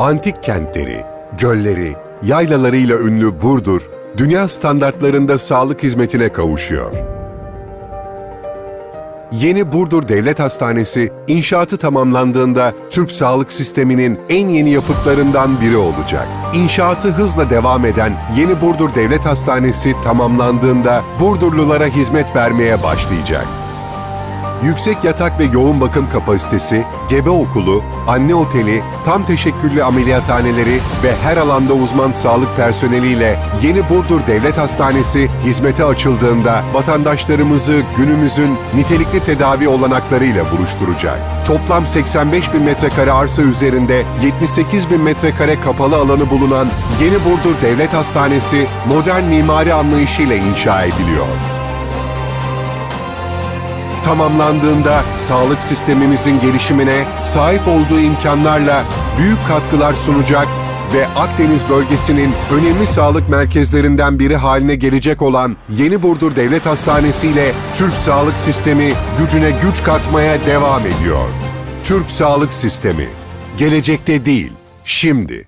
Antik kentleri, gölleri, yaylalarıyla ünlü Burdur, dünya standartlarında sağlık hizmetine kavuşuyor. Yeni Burdur Devlet Hastanesi inşaatı tamamlandığında Türk sağlık sisteminin en yeni yapıtlarından biri olacak. İnşaatı hızla devam eden Yeni Burdur Devlet Hastanesi tamamlandığında Burdurlulara hizmet vermeye başlayacak. Yüksek yatak ve yoğun bakım kapasitesi, gebe okulu, anne oteli, tam teşekküllü ameliyathaneleri ve her alanda uzman sağlık personeliyle Yeni Burdur Devlet Hastanesi hizmete açıldığında vatandaşlarımızı günümüzün nitelikli tedavi olanaklarıyla buluşturacak. Toplam 85 bin metrekare arsa üzerinde 78 bin metrekare kapalı alanı bulunan Yeni Burdur Devlet Hastanesi modern mimari anlayışıyla inşa ediliyor tamamlandığında sağlık sistemimizin gelişimine sahip olduğu imkanlarla büyük katkılar sunacak ve Akdeniz bölgesinin önemli sağlık merkezlerinden biri haline gelecek olan Yeni Burdur Devlet Hastanesi ile Türk sağlık sistemi gücüne güç katmaya devam ediyor. Türk sağlık sistemi gelecekte değil, şimdi.